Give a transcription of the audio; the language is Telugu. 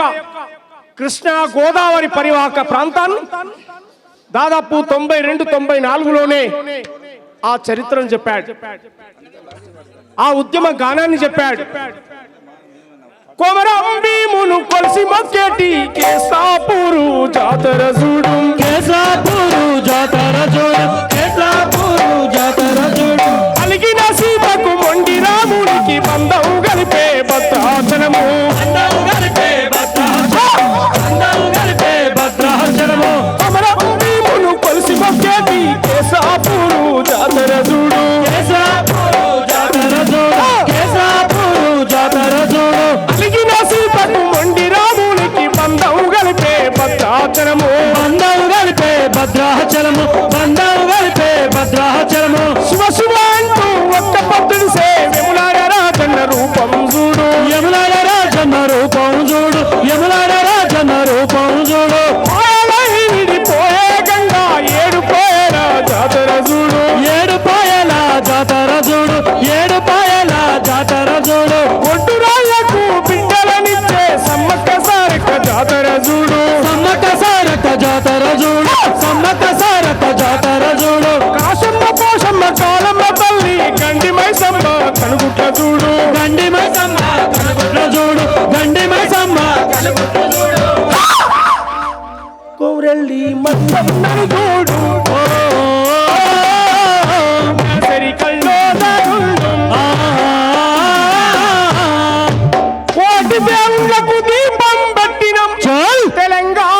యొక్క కృష్ణా గోదావరి పరివాహక ప్రాంతాన్ని దాదాపు తొంభై రెండు తొంభై నాలుగులోనే ఆ చరిత్రను చెప్పాడు. ఆ ఉద్యమ గానాన్ని చెప్పాడు. కొమరం భీమును కొలిసి మధ్యటి కేసాపూరు జాతర చూడు. కేసాపూరు జాతర చూడు. కేసాపూరు జాతర చూడు. అలిగిన సీతకు మొండి రాముడికి బంధం గలిపే భద్రాచనము. బంధం గలిపే i'm a man చూడు గండి చూడు గండి మైసమ్మ చూడు తెలంగాణ